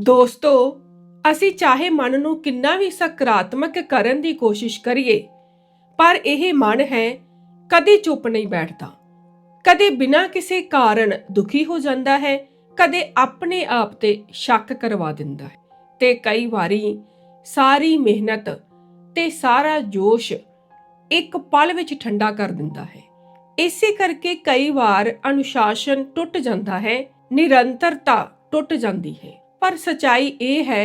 ਦੋਸਤੋ, ਅਸੀਂ ਚਾਹੇ ਮਨ ਨੂੰ ਕਿੰਨਾ ਵੀ ਸਕਾਰਾਤਮਕ ਕਰਨ ਦੀ ਕੋਸ਼ਿਸ਼ ਕਰੀਏ, ਪਰ ਇਹ ਮਨ ਹੈ ਕਦੇ ਚੁੱਪ ਨਹੀਂ ਬੈਠਦਾ। ਕਦੇ ਬਿਨਾਂ ਕਿਸੇ ਕਾਰਨ ਦੁਖੀ ਹੋ ਜਾਂਦਾ ਹੈ, ਕਦੇ ਆਪਣੇ ਆਪ ਤੇ ਸ਼ੱਕ ਕਰਵਾ ਦਿੰਦਾ ਹੈ ਤੇ ਕਈ ਵਾਰੀ ਸਾਰੀ ਮਿਹਨਤ ਤੇ ਸਾਰਾ ਜੋਸ਼ ਇੱਕ ਪਲ ਵਿੱਚ ਠੰਡਾ ਕਰ ਦਿੰਦਾ ਹੈ। ਇਸੇ ਕਰਕੇ ਕਈ ਵਾਰ ਅਨੁਸ਼ਾਸਨ ਟੁੱਟ ਜਾਂਦਾ ਹੈ, ਨਿਰੰਤਰਤਾ ਟੁੱਟ ਜਾਂਦੀ ਹੈ। ਪਰ ਸਚਾਈ ਇਹ ਹੈ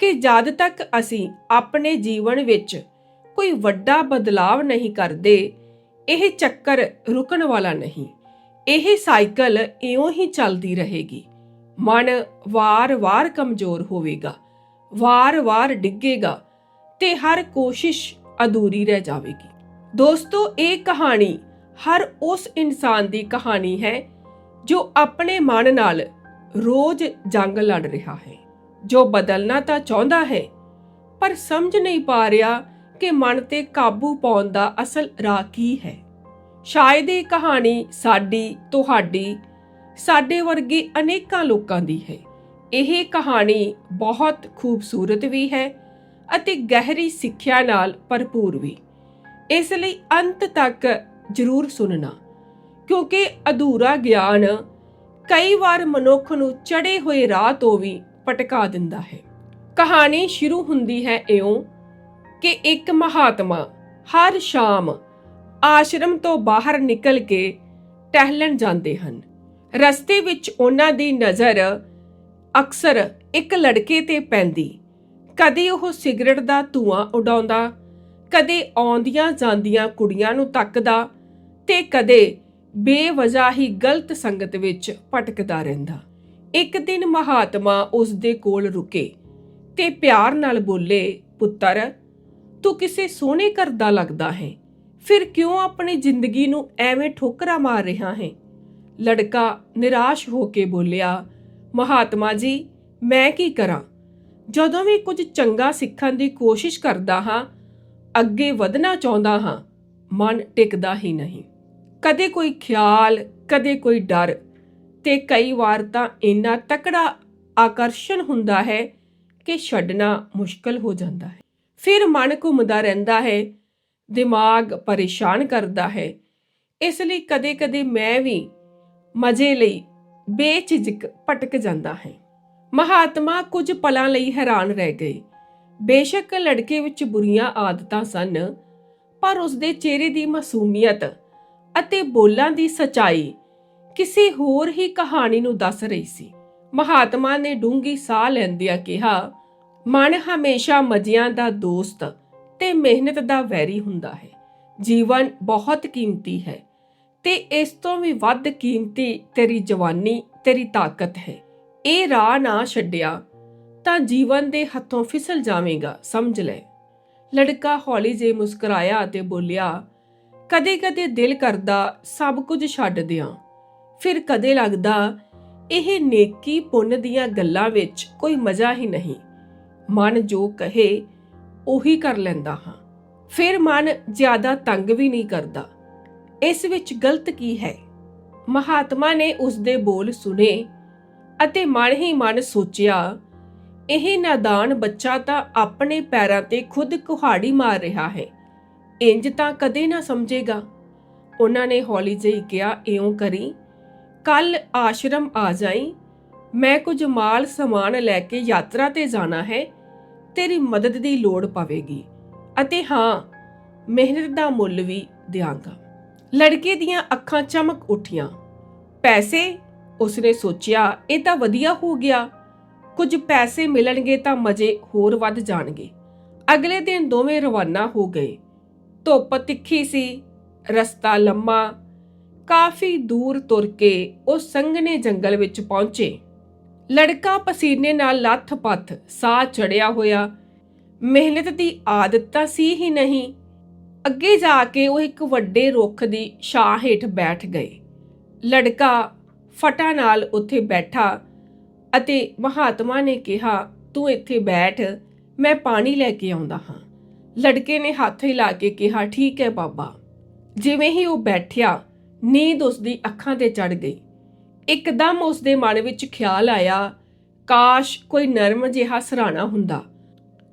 ਕਿ ਜਦ ਤੱਕ ਅਸੀਂ ਆਪਣੇ ਜੀਵਨ ਵਿੱਚ ਕੋਈ ਵੱਡਾ ਬਦਲਾਵ ਨਹੀਂ ਕਰਦੇ, ਇਹ ਚੱਕਰ ਰੁਕਣ ਵਾਲਾ ਨਹੀਂ। ਇਹ ਸਾਈਕਲ ਇਉਂ ਹੀ ਚੱਲਦੀ ਰਹੇਗੀ। ਮਨ ਵਾਰ-ਵਾਰ ਕਮਜ਼ੋਰ ਹੋਵੇਗਾ, ਵਾਰ-ਵਾਰ ਡਿੱਗੇਗਾ ਤੇ ਹਰ ਕੋਸ਼ਿਸ਼ ਅਧੂਰੀ ਰਹਿ ਜਾਵੇਗੀ। ਦੋਸਤੋ, ਇਹ ਕਹਾਣੀ ਹਰ ਉਸ ਇਨਸਾਨ ਦੀ ਕਹਾਣੀ ਹੈ ਜੋ ਆਪਣੇ ਮਨ ਨਾਲ ਰੋਜ਼ ਜੰਗ ਲੜ ਰਿਹਾ ਹੈ। ਜੋ ਬਦਲਣਾ ਤਾਂ ਚਾਹੁੰਦਾ ਹੈ, ਪਰ ਸਮਝ ਨਹੀਂ ਪਾ ਰਿਹਾ ਕਿ ਮਨ ਤੇ ਕਾਬੂ ਪਾਉਣ ਦਾ ਅਸਲ ਰਾਹ ਕੀ ਹੈ। ਸ਼ਾਇਦ ਇਹ ਕਹਾਣੀ ਸਾਡੀ, ਤੁਹਾਡੀ, ਸਾਡੇ ਵਰਗੇ ਅਨੇਕਾਂ ਲੋਕਾਂ ਦੀ ਹੈ। ਇਹ ਕਹਾਣੀ ਬਹੁਤ ਖੂਬਸੂਰਤ ਵੀ ਹੈ ਅਤੇ ਗਹਿਰੀ ਸਿੱਖਿਆ ਨਾਲ ਭਰਪੂਰ ਵੀ। ਇਸ ਲਈ ਅੰਤ ਤੱਕ ਜ਼ਰੂਰ ਸੁਣਨਾ, ਕਿਉਂਕਿ ਅਧੂਰਾ ਗਿਆਨ ਕਈ ਵਾਰ ਮਨੁੱਖ ਨੂੰ ਚੜੇ ਹੋਏ ਰਾਹ ਤੋਂ ਵੀ ਪਟਕਾ ਦਿੰਦਾ ਹੈ। ਕਹਾਣੀ ਸ਼ੁਰੂ ਹੁੰਦੀ ਹੈ ਇਉਂ ਕਿ ਇੱਕ ਮਹਾਤਮਾ ਹਰ ਸ਼ਾਮ ਆਸ਼ਰਮ ਤੋਂ ਬਾਹਰ ਨਿਕਲ ਕੇ ਟਹਿਲਣ ਜਾਂਦੇ ਹਨ। ਰਸਤੇ ਵਿੱਚ ਉਹਨਾਂ ਦੀ ਨਜ਼ਰ ਅਕਸਰ ਇੱਕ ਲੜਕੇ ਤੇ ਪੈਂਦੀ। ਕਦੇ ਉਹ ਸਿਗਰਟ ਦਾ ਧੂਆਂ ਉਡਾਉਂਦਾ, ਕਦੇ ਆਉਂਦੀਆਂ ਜਾਂਦੀਆਂ ਕੁੜੀਆਂ ਨੂੰ ਤੱਕਦਾ ਤੇ ਕਦੇ ਬੇਵਜ੍ਹਾ ਹੀ ਗਲਤ ਸੰਗਤ ਵਿੱਚ ਭਟਕਦਾ ਰਹਿੰਦਾ। ਇੱਕ ਦਿਨ ਮਹਾਤਮਾ ਉਸ ਦੇ ਕੋਲ ਰੁਕੇ ਤੇ ਪਿਆਰ ਨਾਲ ਬੋਲੇ, ਪੁੱਤਰ, ਤੂੰ ਕਿਸੇ ਸੋਹਣੇ ਘਰ ਦਾ ਲੱਗਦਾ ਹੈ। ਫਿਰ ਕਿਉਂ ਆਪਣੀ ਜ਼ਿੰਦਗੀ ਨੂੰ ਐਵੇਂ ਠੋਕਰਾ ਮਾਰ ਰਿਹਾ ਹੈ? ਲੜਕਾ ਨਿਰਾਸ਼ ਹੋ ਕੇ ਬੋਲਿਆ, ਮਹਾਤਮਾ ਜੀ, ਮੈਂ ਕੀ ਕਰਾਂ? ਜਦੋਂ ਵੀ ਕੁਝ ਚੰਗਾ ਸਿੱਖਣ ਦੀ ਕੋਸ਼ਿਸ਼ ਕਰਦਾ ਹਾਂ, ਅੱਗੇ ਵਧਣਾ ਚਾਹੁੰਦਾ ਹਾਂ, ਮਨ ਟਿਕਦਾ ਹੀ ਨਹੀਂ। ਕਦੇ ਕੋਈ ਖਿਆਲ, ਕਦੇ ਕੋਈ ਡਰ। ਤੇ ਕਈ ਵਾਰ ਤਾਂ ਇੰਨਾ ਤਕੜਾ ਆਕਰਸ਼ਣ ਹੁੰਦਾ ਹੈ ਕਿ ਛੱਡਣਾ ਮੁਸ਼ਕਲ ਹੋ ਜਾਂਦਾ ਹੈ। ਫਿਰ ਮਨ ਘੁੰਮਦਾ ਰਹਿੰਦਾ ਹੈ, ਦਿਮਾਗ ਪਰੇਸ਼ਾਨ ਕਰਦਾ ਹੈ। ਇਸ ਲਈ ਕਦੇ-ਕਦੇ ਮੈਂ ਵੀ ਮਜ਼ੇ ਲਈ ਬੇਝਿਜਕ ਭਟਕ ਜਾਂਦਾ ਹੈ। ਮਹਾਤਮਾ ਕੁਝ ਪਲਾਂ ਲਈ ਹੈਰਾਨ ਰਹਿ ਗਏ। ਬੇਸ਼ੱਕ ਲੜਕੇ ਵਿੱਚ ਬੁਰੀਆਂ ਆਦਤਾਂ ਸਨ, ਪਰ ਉਸ ਦੇ ਚਿਹਰੇ ਦੀ ਮਾਸੂਮੀਅਤ ਅਤੇ ਬੋਲਾਂ ਦੀ ਸਚਾਈ ਕਿਸੇ ਹੋਰ ਹੀ ਕਹਾਣੀ ਨੂੰ ਦੱਸ ਰਹੀ ਸੀ। ਮਹਾਤਮਾ ਨੇ ਡੂੰਗੀ ਸਾਹ ਲੈਂਦਿਆਂ ਕਿਹਾ, ਮਨ ਹਮੇਸ਼ਾ ਮਜ਼ਿਆਂ ਦਾ ਦੋਸਤ ਤੇ ਮਿਹਨਤ ਦਾ ਵੈਰੀ ਹੁੰਦਾ ਹੈ। ਜੀਵਨ ਬਹੁਤ ਕੀਮਤੀ ਹੈ ਤੇ ਇਸ ਤੋਂ ਵੀ ਵੱਧ ਕੀਮਤੀ ਤੇਰੀ ਜਵਾਨੀ, ਤੇਰੀ ਤਾਕਤ ਹੈ। ਇਹ ਰਾਹ ਨਾ ਛੱਡਿਆ ਤਾਂ ਜੀਵਨ ਦੇ ਹੱਥੋਂ ਫਿਸਲ ਜਾਵੇਂਗਾ, ਸਮਝ ਲੈ। ਲੜਕਾ ਹੌਲੀ ਜੇ ਮੁਸਕਰਾਇਆ ਤੇ ਬੋਲਿਆ ਕਦੇ-ਕਦੇ ਦਿਲ ਕਰਦਾ ਸਭ ਕੁਝ ਛੱਡ ਦਿਆਂ। ਫਿਰ ਕਦੇ ਲੱਗਦਾ ਇਹ ਨੇਕੀ ਪੁੰਨ ਦੀਆਂ ਗੱਲਾਂ ਵਿੱਚ ਕੋਈ ਮਜ਼ਾ ਹੀ ਨਹੀਂ। ਮਨ ਜੋ ਕਹੇ, ਉਹੀ ਕਰ ਲੈਂਦਾ ਹਾਂ। ਫਿਰ ਮਨ ਜ਼ਿਆਦਾ ਤੰਗ ਵੀ ਨਹੀਂ ਕਰਦਾ। ਇਸ ਵਿੱਚ ਗਲਤ ਕੀ ਹੈ? ਮਹਾਤਮਾ ਨੇ ਉਸ ਦੇ ਬੋਲ ਸੁਨੇ ਅਤੇ ਮਨ ਹੀ ਮਨ ਸੋਚਿਆ, ਇਹ ਨਾਦਾਨ ਬੱਚਾ ਤਾਂ ਆਪਣੇ ਪੈਰਾਂ ਤੇ ਖੁਦ ਕੁਹਾੜੀ ਮਾਰ ਰਿਹਾ ਹੈ। ਇੰਜ ਤਾਂ ਕਦੇ ਨਾ ਸਮਝੇਗਾ। ਉਹਨਾਂ ਨੇ ਹੌਲੀ ਜਿਹੀ ਕਿਹਾ, ਇਉਂ ਕਰੀ। ਕੱਲ ਆਸ਼ਰਮ ਆ ਜਾਈ। ਮੈਂ ਕੁਝ ਮਾਲ ਸਮਾਨ ਲੈ ਕੇ ਯਾਤਰਾ ਤੇ ਜਾਣਾ ਹੈ। ਤੇਰੀ ਮਦਦ ਦੀ ਲੋੜ ਪਵੇਗੀ। ਅਤੇ ਹਾਂ, ਮਿਹਨਤ ਦਾ ਮੁੱਲ ਵੀ ਦਿਆਂਗਾ। ਲੜਕੇ ਦੀਆਂ ਅੱਖਾਂ ਚਮਕ ਉੱਠੀਆਂ। ਪੈਸੇ? ਉਸਨੇ ਸੋਚਿਆ, ਇਹ ਤਾਂ ਵਧੀਆ ਹੋ ਗਿਆ। ਕੁਝ ਪੈਸੇ ਮਿਲਣਗੇ ਤਾਂ ਮਜ਼ੇ ਹੋਰ ਵੱਧ ਜਾਣਗੇ। ਅਗਲੇ ਦਿਨ ਦੋਵੇਂ ਰਵਾਨਾ ਹੋ ਗਏ। ਧੁੱਪ ਤਿੱਖੀ ਸੀ, ਰਸਤਾ ਲੰਮਾ। ਕਾਫੀ ਦੂਰ ਤੁਰ ਕੇ ਉਹ ਸੰਘਣੇ ਜੰਗਲ ਵਿੱਚ ਪਹੁੰਚੇ। ਲੜਕਾ ਪਸੀਨੇ ਨਾਲ ਲੱਥ-ਪੱਥ ਸਾਹ ਚੜਿਆ ਹੋਇਆ। ਮਿਹਨਤ ਦੀ ਆਦਤ ਤਾਂ ਸੀ ਹੀ ਨਹੀਂ। ਅੱਗੇ ਜਾ ਕੇ ਉਹ ਇੱਕ ਵੱਡੇ ਰੁੱਖ ਦੀ ਛਾਂ ਹੇਠ ਬੈਠ ਗਏ। ਲੜਕਾ ਫਟਾ ਨਾਲ ਉੱਥੇ ਬੈਠਾ ਅਤੇ ਮਹਾਤਮਾ ਨੇ ਕਿਹਾ, ਤੂੰ ਇੱਥੇ ਬੈਠ, ਮੈਂ ਪਾਣੀ ਲੈ ਕੇ ਆਉਂਦਾ ਹਾਂ। ਲੜਕੇ ਨੇ ਹੱਥ ਹਿਲਾ ਕੇ ਕਿਹਾ, ਠੀਕ ਹੈ ਬਾਬਾ। ਜਿਵੇਂ ਹੀ ਉਹ ਬੈਠਿਆ, ਨੀਂਦ ਉਸ ਦੀ ਅੱਖਾਂ ਤੇ ਚੜ ਗਈ। ਇੱਕਦਮ ਉਸ ਦੇ ਮਨ ਵਿੱਚ ਖਿਆਲ ਆਇਆ, ਕਾਸ਼ ਕੋਈ ਨਰਮ ਜਿਹਾ ਸਰਾਣਾ ਹੁੰਦਾ।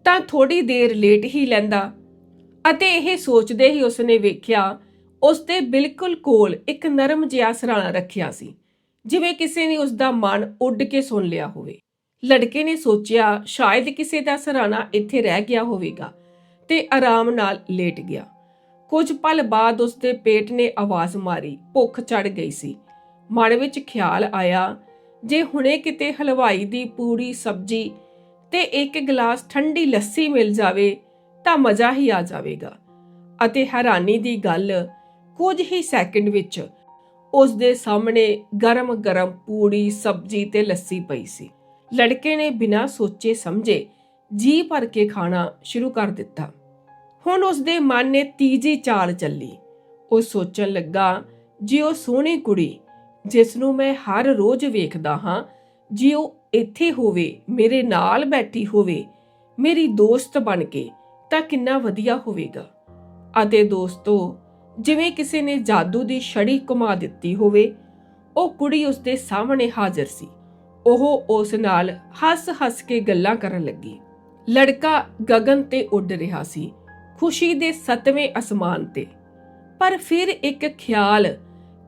ਤਾਂ ਥੋੜੀ ਦੇਰ ਲੇਟ ਹੀ ਲੈਂਦਾ। ਅਤੇ ਇਹ ਸੋਚਦੇ ਹੀ ਉਸਨੇ ਵੇਖਿਆ ਉਸ ਦੇ ਬਿਲਕੁਲ ਕੋਲ ਇੱਕ ਨਰਮ ਜਿਹਾ ਸਰਾਣਾ ਰੱਖਿਆ ਸੀ, ਜਿਵੇਂ ਕਿਸੇ ਨੇ ਉਸ ਦਾ ਮਨ ਉੱਡ ਕੇ ਸੁਣ ਲਿਆ ਹੋਵੇ। ਲੜਕੇ ਨੇ ਸੋਚਿਆ, ਸ਼ਾਇਦ ਕਿਸੇ ਦਾ ਸਰਾਣਾ ਇੱਥੇ ਰਹਿ ਗਿਆ ਹੋਵੇਗਾ। ਤੇ ਆਰਾਮ ਨਾਲ ਲੇਟ ਗਿਆ। ਕੁਝ ਪਲ ਬਾਅਦ ਉਸਦੇ ਪੇਟ ਨੇ ਆਵਾਜ਼ ਮਾਰੀ। ਭੁੱਖ ਚੜ ਗਈ ਸੀ। ਮਨ ਵਿੱਚ ਖਿਆਲ ਆਇਆ, ਜੇ ਹੁਣੇ ਕਿਤੇ ਹਲਵਾਈ ਦੀ ਪੂਰੀ ਸਬਜ਼ੀ ਤੇ ਇੱਕ ਗਲਾਸ ਠੰਡੀ ਲੱਸੀ ਮਿਲ ਜਾਵੇ, ਤਾਂ ਮਜ਼ਾ ਹੀ ਆ ਜਾਵੇਗਾ। ਅਤੇ ਹੈਰਾਨੀ ਦੀ ਗੱਲ, ਕੁਝ ਹੀ ਸੈਕਿੰਡ ਵਿੱਚ ਉਸ ਦੇ ਸਾਹਮਣੇ ਗਰਮ-ਗਰਮ ਪੂੜੀ ਸਬਜ਼ੀ ਤੇ ਲੱਸੀ ਪਈ ਸੀ। ਲੜਕੇ ਨੇ ਬਿਨਾਂ ਸੋਚੇ ਸਮਝੇ ਜੀ ਭਰ ਕੇ ਖਾਣਾ ਸ਼ੁਰੂ ਕਰ ਦਿੱਤਾ। ਹੁਣ ਉਸ ਦੇ ਮਨ ਨੇ ਤੀਜੀ ਚਾਲ ਚੱਲੀ। ਉਹ ਸੋਚਣ ਲੱਗਾ, ਜੇ ਉਹ ਸੋਹਣੀ ਕੁੜੀ, ਜਿਸ ਨੂੰ ਮੈਂ ਹਰ ਰੋਜ਼ ਵੇਖਦਾ ਹਾਂ, ਜੇ ਉਹ ਇੱਥੇ ਹੋਵੇ, ਮੇਰੇ ਨਾਲ ਬੈਠੀ ਹੋਵੇ, ਮੇਰੀ ਦੋਸਤ ਬਣ ਕੇ, ਤਾਂ ਕਿੰਨਾ ਵਧੀਆ ਹੋਵੇਗਾ। ਅਤੇ ਦੋਸਤੋ, ਜਿਵੇਂ ਕਿਸੇ ਨੇ ਜਾਦੂ ਦੀ ਛੜੀ ਘੁਮਾ ਦਿੱਤੀ ਹੋਵੇ, ਉਹ ਕੁੜੀ ਉਸ ਦੇ ਸਾਹਮਣੇ ਹਾਜ਼ਰ ਸੀ। ਉਹ ਉਸ ਨਾਲ ਹੱਸ-ਹੱਸ ਕੇ ਗੱਲਾਂ ਕਰਨ ਲੱਗੀ। ਲੜਕਾ ਗਗਨ ਤੇ ਉੱਡ ਰਿਹਾ ਸੀ, ਖੁਸ਼ੀ ਦੇ ਸਤਵੇਂ ਅਸਮਾਨ ਤੇ। ਪਰ ਫਿਰ ਇੱਕ ਖਿਆਲ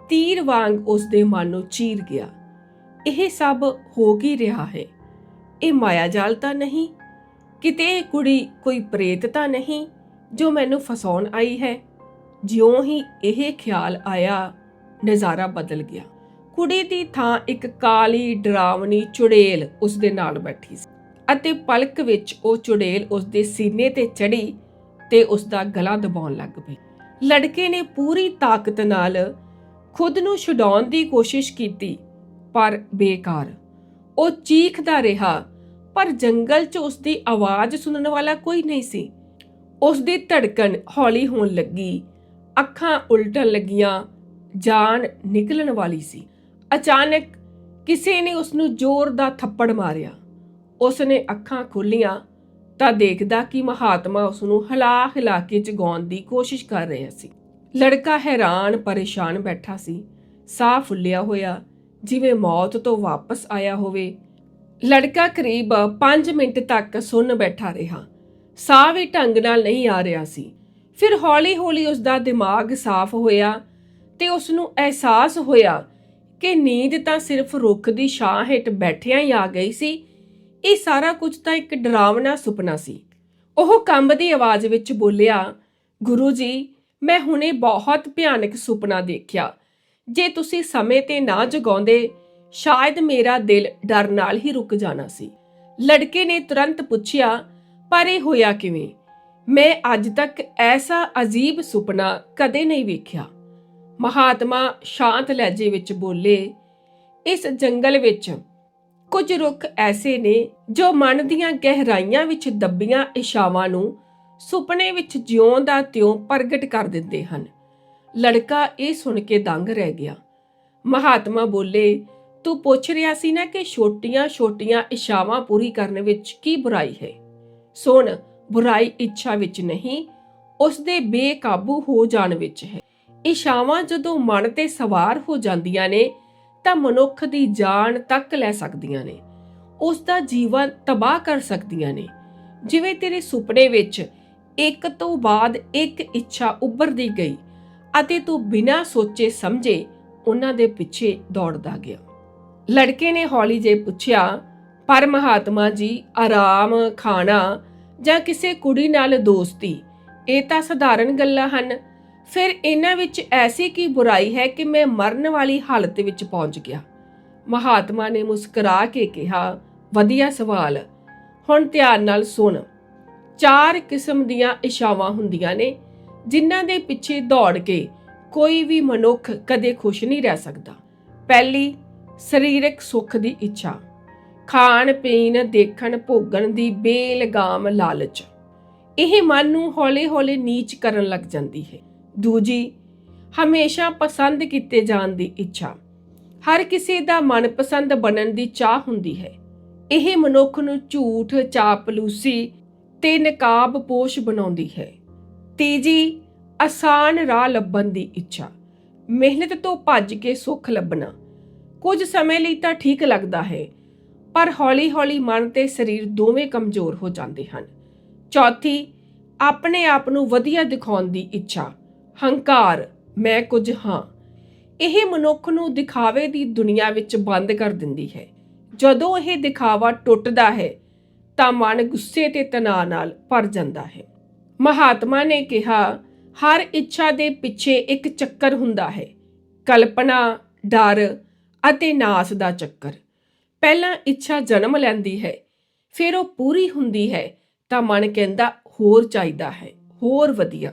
ਤੀਰ ਵਾਂਗ ਉਸ ਦੇ ਮਨ ਨੂੰ ਚੀਰ ਗਿਆ। ਇਹ ਸਭ ਹੋ ਕੀ ਰਿਹਾ ਹੈ? ਇਹ ਮਾਇਆਜਾਲ ਤਾਂ ਨਹੀਂ? ਕਿਤੇ ਕੁੜੀ ਕੋਈ ਪ੍ਰੇਤ ਤਾਂ ਨਹੀਂ ਜੋ ਮੈਨੂੰ ਫਸਾਉਣ ਆਈ ਹੈ? ਜਿਉਂ ਹੀ ਇਹ ਖਿਆਲ ਆਇਆ, ਨਜ਼ਾਰਾ ਬਦਲ ਗਿਆ। ਕੁੜੀ ਦੀ ਥਾਂ ਇੱਕ ਕਾਲੀ ਡਰਾਵਣੀ ਚੁੜੇਲ ਉਸ ਦੇ ਨਾਲ ਬੈਠੀ ਸੀ। ਅਤੇ ਪਲਕ ਵਿੱਚ ਉਹ ਚੁੜੇਲ ਉਸ ਦੇ ਸੀਨੇ ਤੇ ਚੜੀ ਤੇ ਉਸ ਦਾ ਗਲਾ ਦਬਾਉਣ ਲੱਗ ਪਈ। ਲੜਕੇ ਨੇ ਪੂਰੀ ਤਾਕਤ ਨਾਲ ਖੁਦ ਨੂੰ ਛੁਡਾਉਣ ਦੀ ਕੋਸ਼ਿਸ਼ ਕੀਤੀ, ਪਰ ਬੇਕਾਰ। ਉਹ ਚੀਖਦਾ ਰਿਹਾ, ਪਰ ਜੰਗਲ 'ਚ ਉਸ ਦੀ ਆਵਾਜ਼ ਸੁਣਨ ਵਾਲਾ ਕੋਈ ਨਹੀਂ ਸੀ। ਉਸ ਦੀ ਧੜਕਣ ਹੌਲੀ ਹੋਣ ਲੱਗੀ, ਅੱਖਾਂ ਉਲਟਣ ਲੱਗੀਆਂ, ਜਾਨ ਨਿਕਲਣ ਵਾਲੀ ਸੀ। ਅਚਾਨਕ ਕਿਸੇ ਨੇ ਉਸ ਨੂੰ ਜ਼ੋਰ ਦਾ ਥੱਪੜ ਮਾਰਿਆ। ਉਸ ਨੇ ਅੱਖਾਂ ਖੋਲੀਆਂ ਤਾਂ ਦੇਖਦਾ ਕਿ ਮਹਾਤਮਾ ਉਸ ਨੂੰ ਹਿਲਾ ਹਿਲਾ ਕੇ ਜਗਾਉਣ ਦੀ ਕੋਸ਼ਿਸ਼ ਕਰ ਰਿਹਾ ਸੀ। ਲੜਕਾ ਹੈਰਾਨ ਪਰੇਸ਼ਾਨ ਬੈਠਾ ਸੀ। ਸਾਹ ਫੁੱਲਿਆ ਹੋਇਆ, ਜਿਵੇਂ ਮੌਤ ਤੋਂ ਵਾਪਸ ਆਇਆ ਹੋਵੇ। ਲੜਕਾ ਕਰੀਬ 5 ਮਿੰਟ ਤੱਕ ਸੁੰਨ ਬੈਠਾ ਰਿਹਾ। ਸਾਹ ਵੀ ਢੰਗ ਨਾਲ ਨਹੀਂ ਆ ਰਿਹਾ ਸੀ। ਫਿਰ ਹੌਲੀ-ਹੌਲੀ ਉਸ ਦਾ ਦਿਮਾਗ ਸਾਫ਼ ਹੋਇਆ ਤੇ ਉਸ ਨੂੰ ਅਹਿਸਾਸ ਹੋਇਆ ਕਿ ਨੀਂਦ ਤਾਂ ਸਿਰਫ ਰੁੱਖ ਦੀ ਛਾਂ ਹੇਠ ਬੈਠਿਆਂ ਹੀ ਆ ਗਈ ਸੀ। ਇਹ ਸਾਰਾ ਕੁਝ ਤਾਂ ਇੱਕ ਡਰਾਵਣਾ ਸੁਪਨਾ ਸੀ। ਉਹ ਕੰਬਦੀ ਆਵਾਜ਼ ਵਿੱਚ ਬੋਲਿਆ, ਗੁਰੂ ਜੀ, ਮੈਂ ਹੁਣੇ ਬਹੁਤ ਭਿਆਨਕ ਸੁਪਨਾ ਦੇਖਿਆ। ਜੇ ਤੁਸੀਂ ਸਮੇਂ ਤੇ ਨਾ ਜਗਾਉਂਦੇ, ਸ਼ਾਇਦ ਮੇਰਾ ਦਿਲ ਡਰ ਨਾਲ ਹੀ ਰੁਕ ਜਾਣਾ ਸੀ। ਲੜਕੇ ਨੇ ਤੁਰੰਤ ਪੁੱਛਿਆ, ਪਰ ਇਹ ਹੋਇਆ ਕਿਵੇਂ? ਮੈਂ ਅੱਜ ਤੱਕ ਐਸਾ ਅਜੀਬ ਸੁਪਨਾ ਕਦੇ ਨਹੀਂ ਵੇਖਿਆ। ਮਹਾਤਮਾ ਸ਼ਾਂਤ ਲਹਿਜੇ ਵਿੱਚ ਬੋਲੇ, ਇਸ ਜੰਗਲ ਵਿੱਚ ਕੁਝ ਰੁੱਖ ਐਸੇ ਨੇ ਜੋ ਮਨ ਦੀਆਂ ਗਹਿਰਾਈਆਂ ਵਿੱਚ ਦੱਬੀਆਂ ਇਸ਼ਾਵਾਂ ਨੂੰ ਸੁਪਨੇ ਵਿੱਚ ਜਿਉਂ ਦਾ ਤਿਉਂ ਪ੍ਰਗਟ ਕਰ ਦਿੰਦੇ ਹਨ। ਲੜਕਾ ਇਹ ਸੁਣ ਕੇ ਦੰਗ ਰਹਿ ਗਿਆ। ਮਹਾਤਮਾ ਬੋਲੇ, ਤੂੰ ਪੁੱਛ ਰਿਹਾ ਸੀ ਨਾ ਕਿ ਛੋਟੀਆਂ-ਛੋਟੀਆਂ ਇਸ਼ਾਵਾਂ ਪੂਰੀ ਕਰਨ ਵਿੱਚ ਕੀ ਬੁਰਾਈ ਹੈ? ਸੁਣ, ਬੁਰਾਈ ਇੱਛਾ ਵਿੱਚ ਨਹੀਂ ਉਸ ਦੇ ਬੇਕਾਬੂ ਹੋ ਜਾਣ ਵਿੱਚ ਹੈ। ਇਸ਼ਾਵਾਂ ਜਦੋਂ ਮਨ ਤੇ ਸਵਾਰ ਹੋ ਜਾਂਦੀਆਂ ਨੇ ਤਾਂ ਮਨੁੱਖ ਦੀ ਜਾਨ ਤੱਕ ਲੈ ਸਕਦੀਆਂ ਨੇ। ਉਸ ਦਾ ਜੀਵਨ ਤਬਾਹ ਕਰ ਸਕਦੀਆਂ ਨੇ। ਜਿਵੇਂ ਤੇਰੇ ਸੁਪਨੇ ਵਿੱਚ ਇੱਕ ਤੋਂ ਬਾਅਦ ਇੱਕ ਇੱਛਾ ਉੱਭਰਦੀ ਗਈ ਅਤੇ ਤੂੰ ਬਿਨਾਂ ਸੋਚੇ ਸਮਝੇ ਉਹਨਾਂ ਦੇ ਪਿੱਛੇ ਦੌੜਦਾ ਗਿਆ। ਲੜਕੇ ਨੇ ਹੌਲੀ ਜੇ ਪੁੱਛਿਆ, ਪਰ ਮਹਾਤਮਾ ਜੀ, ਆਰਾਮ, ਖਾਣਾ ਜਾਂ ਕਿਸੇ ਕੁੜੀ ਨਾਲ ਦੋਸਤੀ, ਇਹ ਤਾਂ ਸਧਾਰਨ ਗੱਲਾਂ ਹਨ। ਫਿਰ ਇਹਨਾਂ ਵਿੱਚ ਐਸੀ ਕੀ ਬੁਰਾਈ ਹੈ ਕਿ ਮੈਂ ਮਰਨ ਵਾਲੀ ਹਾਲਤ ਵਿੱਚ ਪਹੁੰਚ ਗਿਆ? ਮਹਾਤਮਾ ਨੇ ਮੁਸਕਰਾ ਕੇ ਕਿਹਾ, ਵਧੀਆ ਸਵਾਲ। ਹੁਣ ਧਿਆਨ ਨਾਲ ਸੁਣ। ਚਾਰ ਕਿਸਮ ਦੀਆਂ ਇਸ਼ਾਵਾਂ ਹੁੰਦੀਆਂ ਨੇ, ਜਿਨ੍ਹਾਂ ਦੇ ਪਿੱਛੇ ਦੌੜ ਕੇ ਕੋਈ ਵੀ ਮਨੁੱਖ ਕਦੇ ਖੁਸ਼ ਨਹੀਂ ਰਹਿ ਸਕਦਾ। ਪਹਿਲੀ, ਸਰੀਰਕ ਸੁੱਖ ਦੀ ਇੱਛਾ। ਖਾਣ, ਪੀਣ, ਦੇਖਣ, ਭੋਗਣ ਦੀ ਬੇਲਗਾਮ ਲਾਲਚ। ਇਹ ਮਨ ਨੂੰ ਹੌਲੇ-ਹੌਲੇ ਨੀਚ ਕਰਨ ਲੱਗ ਜਾਂਦੀ ਹੈ। ਦੂਜੀ, ਹਮੇਸ਼ਾ ਪਸੰਦ ਕੀਤੇ ਜਾਣ ਦੀ ਇੱਛਾ। ਹਰ ਕਿਸੇ ਦਾ ਮਨਪਸੰਦ ਬਣਨ ਦੀ ਚਾਹ ਹੁੰਦੀ ਹੈ। ਇਹ ਮਨੁੱਖ ਨੂੰ ਝੂਠ, ਚਾਪਲੂਸੀ ਤੇ ਨਕਾਬਪੋਸ਼ ਬਣਾਉਂਦੀ ਹੈ। ਤੀਜੀ, ਆਸਾਨ ਰਾਹ ਲੱਭਣ ਦੀ ਇੱਛਾ। ਮਿਹਨਤ ਤੋਂ ਭੱਜ ਕੇ ਸੁੱਖ ਲੱਭਣਾ। ਕੁਝ ਸਮੇਂ ਲਈ ਤਾਂ ਠੀਕ ਲੱਗਦਾ ਹੈ, ਪਰ ਹੌਲੀ-ਹੌਲੀ ਮਨ ਤੇ ਸਰੀਰ ਦੋਵੇਂ ਕਮਜ਼ੋਰ ਹੋ ਜਾਂਦੇ ਹਨ। ਚੌਥੀ, ਆਪਣੇ ਆਪ ਨੂੰ ਵਧੀਆ ਦਿਖਾਉਣ ਦੀ ਇੱਛਾ। ਹੰਕਾਰ, ਮੈਂ ਕੁਝ ਹਾਂ। ਇਹ ਮਨੁੱਖ ਨੂੰ ਦਿਖਾਵੇ ਦੀ ਦੁਨੀਆ ਵਿੱਚ ਬੰਦ ਕਰ ਦਿੰਦੀ ਹੈ। ਜਦੋਂ ਇਹ ਦਿਖਾਵਾ ਟੁੱਟਦਾ ਹੈ, ਤਾਂ ਮਨ ਗੁੱਸੇ ਤੇ ਤਣਾਅ ਨਾਲ ਭਰ ਜਾਂਦਾ ਹੈ। ਮਹਾਤਮਾ ਨੇ ਕਿਹਾ, ਹਰ ਇੱਛਾ ਦੇ ਪਿੱਛੇ ਇੱਕ ਚੱਕਰ ਹੁੰਦਾ ਹੈ। ਕਲਪਨਾ, ਡਰ ਅਤੇ ਨਾਸ ਦਾ ਚੱਕਰ। ਪਹਿਲਾਂ ਇੱਛਾ ਜਨਮ ਲੈਂਦੀ ਹੈ, ਫਿਰ ਉਹ ਪੂਰੀ ਹੁੰਦੀ ਹੈ, ਤਾਂ ਮਨ ਕਹਿੰਦਾ, ਹੋਰ ਚਾਹੀਦਾ ਹੈ, ਹੋਰ ਵਧੀਆ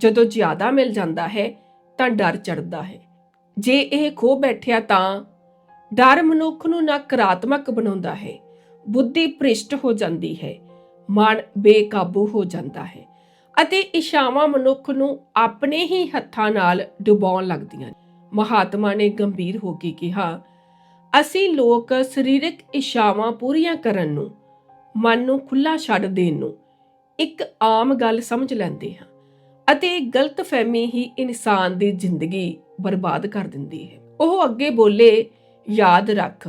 ਜਦੋਂ ਜ਼ਿਆਦਾ ਮਿਲ ਜਾਂਦਾ ਹੈ, ਤਾਂ ਡਰ ਚੜਦਾ ਹੈ। ਜੇ ਇਹ ਖੋ ਬੈਠਿਆ ਤਾਂ ਡਰ ਮਨੁੱਖ ਨੂੰ ਨਕਾਰਾਤਮਕ ਬਣਾਉਂਦਾ ਹੈ। ਬੁੱਧੀ ਭ੍ਰਿਸ਼ਟ ਹੋ ਜਾਂਦੀ ਹੈ। ਮਨ ਬੇਕਾਬੂ ਹੋ ਜਾਂਦਾ ਹੈ ਅਤੇ ਇਸ਼ਾਵਾਂ ਮਨੁੱਖ ਨੂੰ ਆਪਣੇ ਹੀ ਹੱਥਾਂ ਨਾਲ ਡੁਬਾਉਣ ਲੱਗਦੀਆਂ ਮਹਾਤਮਾ ਨੇ ਗੰਭੀਰ ਹੋ ਕੇ ਕਿਹਾ, ਅਸੀਂ ਲੋਕ ਸਰੀਰਕ ਇਸ਼ਾਵਾਂ ਪੂਰੀਆਂ ਕਰਨ ਨੂੰ, ਮਨ ਨੂੰ ਖੁੱਲਾ ਛੱਡ ਦੇਣ ਨੂੰ ਇੱਕ ਆਮ ਗੱਲ ਸਮਝ ਲੈਂਦੇ ਹਾਂ। ਅਤੇ ਇਹ ਗਲਤਫਹਿਮੀ ਹੀ ਇਨਸਾਨ ਦੀ ਜ਼ਿੰਦਗੀ ਬਰਬਾਦ ਕਰ ਦਿੰਦੀ ਹੈ। ਉਹ ਅੱਗੇ ਬੋਲੇ, ਯਾਦ ਰੱਖ,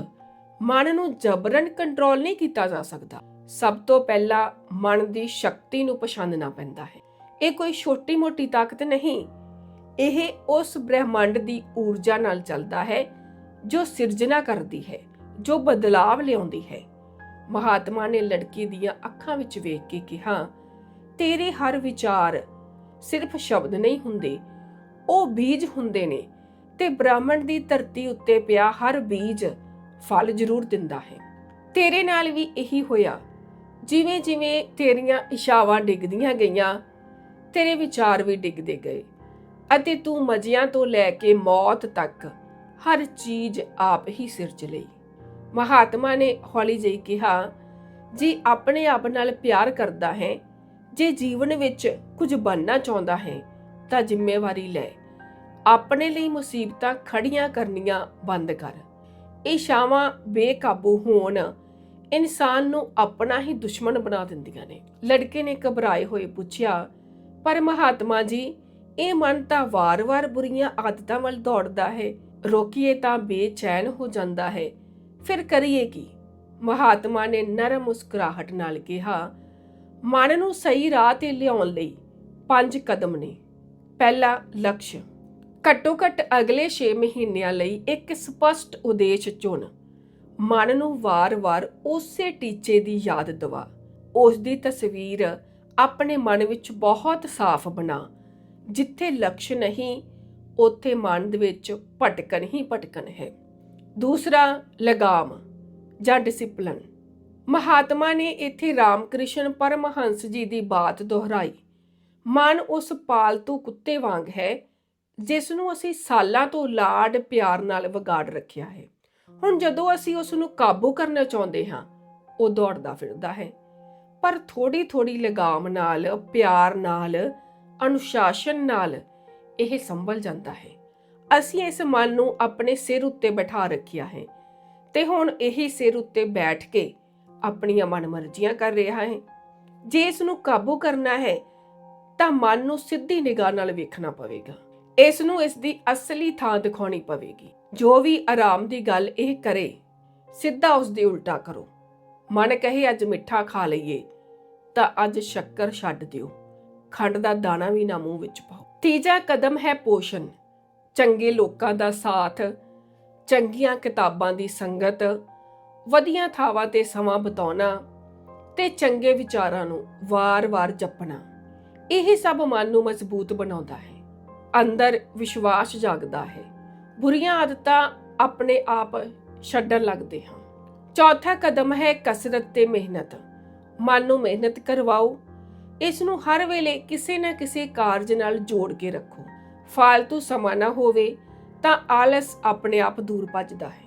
ਮਨ ਨੂੰ ਜਬਰਨ ਕੰਟਰੋਲ ਨਹੀਂ ਕੀਤਾ ਜਾ ਸਕਦਾ। ਸਭ ਤੋਂ ਪਹਿਲਾਂ ਮਨ ਦੀ ਸ਼ਕਤੀ ਨੂੰ ਪਛਾਣਨਾ ਪੈਂਦਾ ਹੈ। ਇਹ ਕੋਈ ਛੋਟੀ-ਮੋਟੀ ਤਾਕਤ ਨਹੀਂ। ਇਹ ਉਸ ਬ੍ਰਹਿਮੰਡ ਦੀ ਊਰਜਾ ਨਾਲ ਚੱਲਦਾ ਹੈ, ਜੋ ਸਿਰਜਣਾ ਕਰਦੀ ਹੈ, ਜੋ ਬਦਲਾਵ ਲਿਆਉਂਦੀ ਹੈ। ਮਹਾਤਮਾ ਨੇ ਲੜਕੀ ਦੀਆਂ ਅੱਖਾਂ ਵਿੱਚ ਵੇਖ ਕੇ ਕਿਹਾ, ਤੇਰੇ ਹਰ ਵਿਚਾਰ ਸਿਰਫ ਸ਼ਬਦ ਨਹੀਂ ਹੁੰਦੇ, ਉਹ ਬੀਜ ਹੁੰਦੇ ਨੇ ਤੇ ਬ੍ਰਾਹਮਣ ਦੀ ਧਰਤੀ ਉੱਤੇ ਪਿਆ ਹਰ ਬੀਜ ਫਲ ਜ਼ਰੂਰ ਦਿੰਦਾ ਹੈ। ਤੇਰੇ ਨਾਲ ਵੀ ਇਹੀ ਹੋਇਆ। ਜਿਵੇਂ ਜਿਵੇਂ ਤੇਰੀਆਂ ਇਸ਼ਾਵਾਂ ਡਿੱਗਦੀਆਂ ਗਈਆਂ, ਤੇਰੇ ਵਿਚਾਰ ਵੀ ਡਿੱਗਦੇ ਗਏ ਅਤੇ ਤੂੰ ਮਜ਼ਿਆਂ ਤੋਂ ਲੈ ਕੇ ਮੌਤ ਤੱਕ ਹਰ ਚੀਜ਼ ਆਪ ਹੀ ਸਿਰਜ ਲਈ। ਮਹਾਤਮਾ ਨੇ ਹੌਲੀ ਜਿਹੀ ਕਿਹਾ, ਜੀ ਆਪਣੇ ਆਪ ਨਾਲ ਪਿਆਰ ਕਰਦਾ ਹੈ ਜੇ ਜੀਵਨ ਵਿੱਚ ਕੁਝ ਬਣਨਾ ਚਾਹੁੰਦਾ ਹੈ, ਤਾਂ ਜ਼ਿੰਮੇਵਾਰੀ ਲੈ। ਆਪਣੇ ਲਈ ਮੁਸੀਬਤਾਂ ਖੜੀਆਂ ਕਰਨੀਆਂ ਬੰਦ ਕਰ। ਇਸ਼ਾਵਾਂ ਬੇਕਾਬੂ ਹੋਣ ਇਨਸਾਨ ਨੂੰ ਆਪਣਾ ਹੀ ਦੁਸ਼ਮਣ ਬਣਾ ਦਿੰਦੀਆਂ ਨੇ। ਲੜਕੇ ਨੇ ਘਬਰਾਏ ਹੋਏ ਪੁੱਛਿਆ, ਪਰ ਮਹਾਤਮਾ ਜੀ, ਇਹ ਮਨ ਤਾਂ ਵਾਰ-ਵਾਰ ਬੁਰੀਆਂ ਆਦਤਾਂ ਵੱਲ ਦੌੜਦਾ ਹੈ। ਰੋਕੀਏ ਤਾਂ ਬੇਚੈਨ ਹੋ ਜਾਂਦਾ ਹੈ। ਫਿਰ ਕਰੀਏ ਕੀ? ਮਹਾਤਮਾ ਨੇ ਨਰਮ ਮੁਸਕਰਾਹਟ ਨਾਲ ਕਿਹਾ ਮਨ ਨੂੰ ਸਹੀ ਰਾਹ ਤੇ ਲਿਆਉਣ ਲਈ ਪੰਜ ਕਦਮ ਨੇ। ਪਹਿਲਾ ਲਕਸ਼ ਘੱਟੋ ਘੱਟ ਅਗਲੇ 6 ਮਹੀਨਿਆਂ ਲਈ ਇੱਕ ਸਪਸ਼ਟ ਉਦੇਸ਼ ਚੁਣ। ਮਨ ਨੂੰ ਵਾਰ-ਵਾਰ ਉਸੇ ਟੀਚੇ ਦੀ ਯਾਦ ਦਿਵਾ। ਉਸ ਦੀ ਤਸਵੀਰ ਆਪਣੇ ਮਨ ਵਿੱਚ ਬਹੁਤ ਸਾਫ਼ ਬਣਾ। ਜਿੱਥੇ ਲਕਸ਼ ਨਹੀਂ, ਉੱਥੇ ਮਨ ਦੇ ਵਿੱਚ ਭਟਕਣ ਹੀ ਭਟਕਣ ਹੈ। ਦੂਸਰਾ, ਲਗਾਮ ਜਾਂ ਡਿਸਪਲਿਨ ਮਹਾਤਮਾ ਨੇ ਇੱਥੇ ਰਾਮਕ੍ਰਿਸ਼ਨ ਪਰਮਹੰਸ ਜੀ ਦੀ ਬਾਤ ਦੁਹਰਾਈ। ਮਨ ਉਸ ਪਾਲਤੂ ਕੁੱਤੇ ਵਾਂਗ ਹੈ, ਜਿਸ ਨੂੰ ਅਸੀਂ ਸਾਲਾਂ ਤੋਂ ਲਾਡ ਪਿਆਰ ਨਾਲ ਵਿਗਾੜ ਰੱਖਿਆ ਹੈ। ਹੁਣ ਜਦੋਂ ਅਸੀਂ ਉਸ ਨੂੰ ਕਾਬੂ ਕਰਨਾ ਚਾਹੁੰਦੇ ਹਾਂ, ਉਹ ਦੌੜਦਾ ਫਿਰਦਾ ਹੈ। ਪਰ ਥੋੜੀ ਥੋੜੀ ਲਗਾਮ ਨਾਲ, ਪਿਆਰ ਨਾਲ, ਅਨੁਸ਼ਾਸਨ ਨਾਲ ਇਹ ਸੰਭਲ ਜਾਂਦਾ ਹੈ। ਅਸੀਂ ਇਸ ਮਨ ਨੂੰ ਆਪਣੇ ਸਿਰ ਉੱਤੇ ਬਿਠਾ ਰੱਖਿਆ ਹੈ ਤੇ ਹੁਣ ਇਹੀ ਸਿਰ ਉੱਤੇ ਬੈਠ ਕੇ ਆਪਣੀਆਂ ਮਨਮਰਜ਼ੀਆਂ ਕਰ ਰਿਹਾ ਹੈ। ਜੇ ਇਸ ਨੂੰ ਕਾਬੂ ਕਰਨਾ ਹੈ, ਤਾਂ ਮਨ ਨੂੰ ਸਿੱਧੀ ਨਿਗਾਹ ਨਾਲ ਵੇਖਣਾ ਪਵੇਗਾ। ਇਸ ਨੂੰ ਇਸ ਦੀ ਅਸਲੀ ਥਾਂ ਦਿਖਾਉਣੀ ਪਵੇਗੀ। ਜੋ ਵੀ ਆਰਾਮ ਦੀ ਗੱਲ ਇਹ ਕਰੇ, ਸਿੱਧਾ ਉਸ ਦੇ ਉਲਟਾ ਕਰੋ। ਮਨ ਕਹੇ, ਅੱਜ ਮਿੱਠਾ ਖਾ ਲਈਏ, ਤਾਂ ਅੱਜ ਸ਼ੱਕਰ ਛੱਡ ਦਿਓ। ਖੰਡ ਦਾ ਦਾਣਾ ਵੀ ਨਾ ਮੂੰਹ ਵਿੱਚ ਪਾਓ। ਤੀਜਾ ਕਦਮ ਹੈ ਪੋਸ਼ਣ। ਚੰਗੇ ਲੋਕਾਂ ਦਾ ਸਾਥ, ਚੰਗੀਆਂ ਕਿਤਾਬਾਂ ਦੀ ਸੰਗਤ ਵਧੀਆ ਥਾਵਾਂ ਤੇ ਸਮਾਂ ਬਿਤਾਉਣਾ ਤੇ ਚੰਗੇ ਵਿਚਾਰਾਂ ਨੂੰ ਵਾਰ-ਵਾਰ ਜਪਣਾ, ਇਹ ਸਭ ਮਨ ਨੂੰ ਮਜ਼ਬੂਤ ਬਣਾਉਂਦਾ ਹੈ। ਅੰਦਰ ਵਿਸ਼ਵਾਸ ਜਾਗਦਾ ਹੈ। ਬੁਰੀਆਂ ਆਦਤਾਂ ਆਪਣੇ ਆਪ ਛੱਡਣ ਲੱਗਦੇ ਹਾਂ। ਚੌਥਾ ਕਦਮ ਹੈ ਕਸਰਤ ਤੇ ਮਿਹਨਤ। ਮਨ ਨੂੰ ਮਿਹਨਤ ਕਰਵਾਓ। ਇਸ ਨੂੰ ਹਰ ਵੇਲੇ ਕਿਸੇ ਨਾ ਕਿਸੇ ਕਾਰਜ ਨਾਲ ਜੋੜ ਕੇ ਰੱਖੋ। ਫालतू ਸਮਾਂ ਨਾ ਹੋਵੇ ਤਾਂ ਆਲਸ ਆਪਣੇ ਆਪ ਦੂਰ ਭੱਜਦਾ ਹੈ।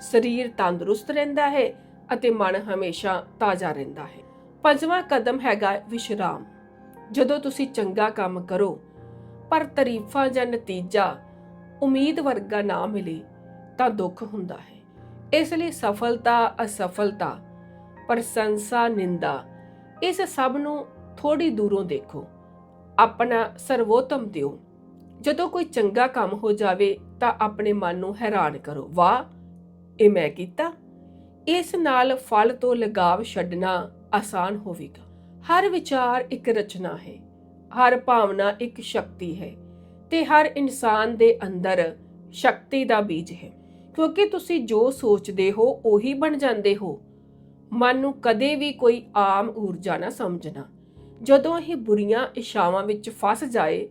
ਸਰੀਰ ਤੰਦਰੁਸਤ ਰਹਿੰਦਾ ਹੈ ਅਤੇ ਮਨ ਹਮੇਸ਼ਾ ਤਾਜ਼ਾ ਰਹਿੰਦਾ ਹੈ। ਪੰਜਵਾਂ ਕਦਮ ਹੈਗਾ ਵਿਸ਼ਰਾਮ। ਜਦੋਂ ਤੁਸੀਂ ਚੰਗਾ ਕੰਮ ਕਰੋ, ਪਰ ਤਾਰੀਫਾਂ ਜਾਂ ਨਤੀਜਾ ਉਮੀਦ ਵਰਗਾ ਨਾ ਮਿਲੇ, ਤਾਂ ਦੁੱਖ ਹੁੰਦਾ ਹੈ। ਇਸ ਲਈ ਸਫਲਤਾ ਅਸਫਲਤਾ, ਪ੍ਰਸ਼ੰਸਾ, ਨਿੰਦਾ, ਇਸ ਸਭ ਨੂੰ ਥੋੜੀ ਦੂਰੋਂ ਦੇਖੋ। ਆਪਣਾ ਸਰਵੋਤਮ ਦਿਓ। ਜਦੋਂ ਕੋਈ ਚੰਗਾ ਕੰਮ ਹੋ ਜਾਵੇ, ਤਾਂ ਆਪਣੇ ਮਨ ਨੂੰ ਹੈਰਾਨ ਕਰੋ। ਵਾਹ! ਇਹ ਮੈਂ ਕੀਤਾ। ਇਸ ਨਾਲ ਫਲ ਤੋਂ ਲਗਾਵ ਛੱਡਣਾ ਆਸਾਨ ਹੋਵੇਗਾ। ਹਰ ਵਿਚਾਰ ਇੱਕ ਰਚਨਾ ਹੈ। ਹਰ ਭਾਵਨਾ ਇੱਕ ਸ਼ਕਤੀ ਹੈ। ਤੇ ਹਰ ਇਨਸਾਨ ਦੇ ਅੰਦਰ ਸ਼ਕਤੀ ਦਾ ਬੀਜ ਹੈ। ਕਿਉਂਕਿ ਤੁਸੀਂ ਜੋ ਸੋਚਦੇ ਹੋ, ਉਹੀ ਬਣ ਜਾਂਦੇ ਹੋ। ਮਨ ਨੂੰ ਕਦੇ ਵੀ ਕੋਈ ਆਮ ਊਰਜਾ ਨਾ ਸਮਝਣਾ। ਜਦੋਂ ਇਹ ਬੁਰੀਆਂ ਇਸ਼ਾਵਾਂ ਵਿੱਚ ਫਸ ਜਾਏ,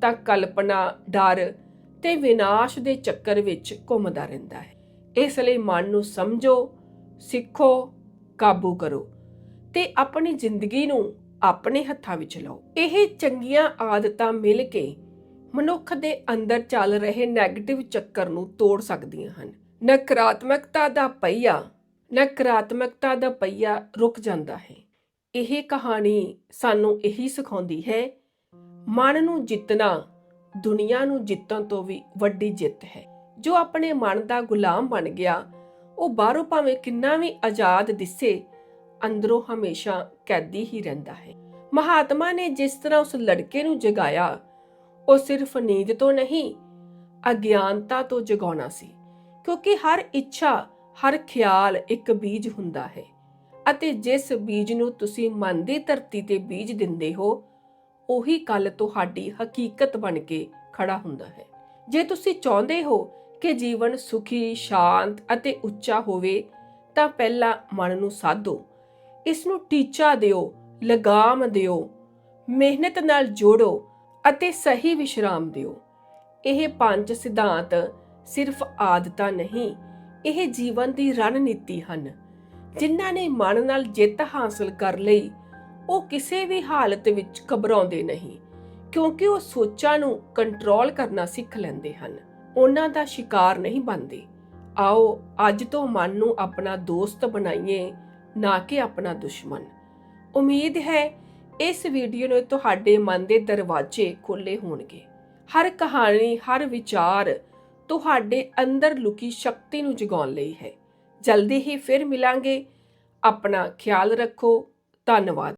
ਤਾਂ ਕਲਪਨਾ, ਡਰ ਤੇ ਵਿਨਾਸ਼ ਦੇ ਚੱਕਰ ਵਿੱਚ ਘੁੰਮਦਾ ਰਹਿੰਦਾ ਹੈ। ਇਸ ਲਈ ਮਨ ਨੂੰ ਸਮਝੋ, ਸਿੱਖੋ, ਕਾਬੂ ਕਰੋ ਤੇ ਆਪਣੀ ਜ਼ਿੰਦਗੀ ਨੂੰ ਆਪਣੇ ਹੱਥਾਂ ਵਿੱਚ ਲਓ। ਇਹ ਚੰਗੀਆਂ ਆਦਤਾਂ ਮਿਲ ਕੇ ਮਨੁੱਖ ਦੇ ਅੰਦਰ ਚੱਲ ਰਹੇ 네ਗੇਟਿਵ ਚੱਕਰ ਨੂੰ ਤੋੜ ਸਕਦੀਆਂ ਹਨ। ਨਕਾਰਾਤਮਕਤਾ ਦਾ ਪਹੀਆ, ਨਕਾਰਾਤਮਕਤਾ ਦਾ ਪਹੀਆ ਰੁਕ ਜਾਂਦਾ ਹੈ। ਇਹ ਕਹਾਣੀ ਸਾਨੂੰ ਇਹੀ ਸਿਖਾਉਂਦੀ ਹੈ, ਮਨ ਨੂੰ ਜਿੱਤਣਾ ਦੁਨੀਆ ਨੂੰ ਜਿੱਤਣ ਤੋਂ ਵੀ ਵੱਡੀ ਜਿੱਤ ਹੈ। ਜੋ ਆਪਣੇ ਮਨ ਦਾ ਗੁਲਾਮ ਬਣ ਗਿਆ, ਉਹ ਬਾਹਰੋਂ ਭਾਵੇਂ ਕਿੰਨਾ ਵੀ ਆਜ਼ਾਦ ਦਿਸੇ, ਅੰਦਰੋਂ ਹਮੇਸ਼ਾ ਕੈਦੀ ਹੀ ਰਹਿੰਦਾ ਹੈ। ਮਹਾਤਮਾ ਨੇ ਜਿਸ ਤਰ੍ਹਾਂ ਉਸ ਲੜਕੇ ਨੂੰ ਜਗਾਇਆ, ਉਹ ਸਿਰਫ ਨੀਂਦ ਤੋਂ ਨਹੀਂ, ਅਗਿਆਨਤਾ ਤੋਂ ਜਗਾਉਣਾ ਸੀ, ਕਿਉਂਕਿ ਹਰ ਇੱਛਾ, ਹਰ ਖਿਆਲ ਇੱਕ ਬੀਜ ਹੁੰਦਾ ਹੈ ਅਤੇ ਜਿਸ ਬੀਜ ਨੂੰ ਤੁਸੀਂ ਮਨ ਦੀ ਧਰਤੀ ਤੇ ਬੀਜ ਦਿੰਦੇ ਹੋ, ਉਹੀ ਕੱਲ ਤੁਹਾਡੀ ਹਕੀਕਤ ਬਣ ਕੇ ਖੜਾ ਹੁੰਦਾ ਹੈ। ਜੇ ਤੁਸੀਂ ਚਾਹੁੰਦੇ ਹੋ ਕਿ ਜੀਵਨ ਸੁਖੀ, ਸ਼ਾਂਤ ਅਤੇ ਉੱਚਾ ਹੋਵੇ, ਤਾਂ ਪਹਿਲਾਂ ਮਨ ਨੂੰ ਸਾਧੋ। ਇਸ ਨੂੰ ਟੀਚਾ ਦਿਓ, ਲਗਾਮ ਦਿਓ, ਮਿਹਨਤ ਨਾਲ ਜੋੜੋ ਅਤੇ ਸਹੀ ਵਿਸ਼ਰਾਮ ਦਿਓ। ਇਹ ਪੰਜ ਸਿਧਾਂਤ ਸਿਰਫ ਆਦਤਾਂ ਨਹੀਂ, ਇਹ ਜੀਵਨ ਦੀ ਰਣਨੀਤੀ ਹਨ। ਜਿਨ੍ਹਾਂ ਨੇ ਮਨ ਨਾਲ ਜਿੱਤ ਹਾਸਲ ਕਰ ਲਈ, ਉਹ ਕਿਸੇ ਵੀ ਹਾਲਤ ਵਿੱਚ ਘਬਰਾਉਂਦੇ ਨਹੀਂ, ਕਿਉਂਕਿ ਉਹ ਸੋਚਾਂ ਨੂੰ ਕੰਟਰੋਲ ਕਰਨਾ ਸਿੱਖ ਲੈਂਦੇ ਹਨ। ਉਹਨਾਂ ਦਾ ਸ਼ਿਕਾਰ ਨਹੀਂ ਬਣਦੇ। ਆਓ, ਅੱਜ ਤੋਂ ਮਨ ਨੂੰ ਆਪਣਾ ਦੋਸਤ ਬਣਾਈਏ, ਨਾ ਕਿ ਆਪਣਾ ਦੁਸ਼ਮਣ। ਉਮੀਦ ਹੈ, ਇਸ ਵੀਡੀਓ ਨੇ ਤੁਹਾਡੇ ਮਨ ਦੇ ਦਰਵਾਜ਼ੇ ਖੋਲੇ ਹੋਣਗੇ। ਹਰ ਕਹਾਣੀ, ਹਰ ਵਿਚਾਰ ਤੁਹਾਡੇ ਅੰਦਰ ਲੁਕੀ ਸ਼ਕਤੀ ਨੂੰ ਜਗਾਉਣ ਲਈ ਹੈ। ਜਲਦੀ ਹੀ ਫਿਰ ਮਿਲਾਂਗੇ। ਆਪਣਾ ਖਿਆਲ ਰੱਖੋ। ਧੰਨਵਾਦ।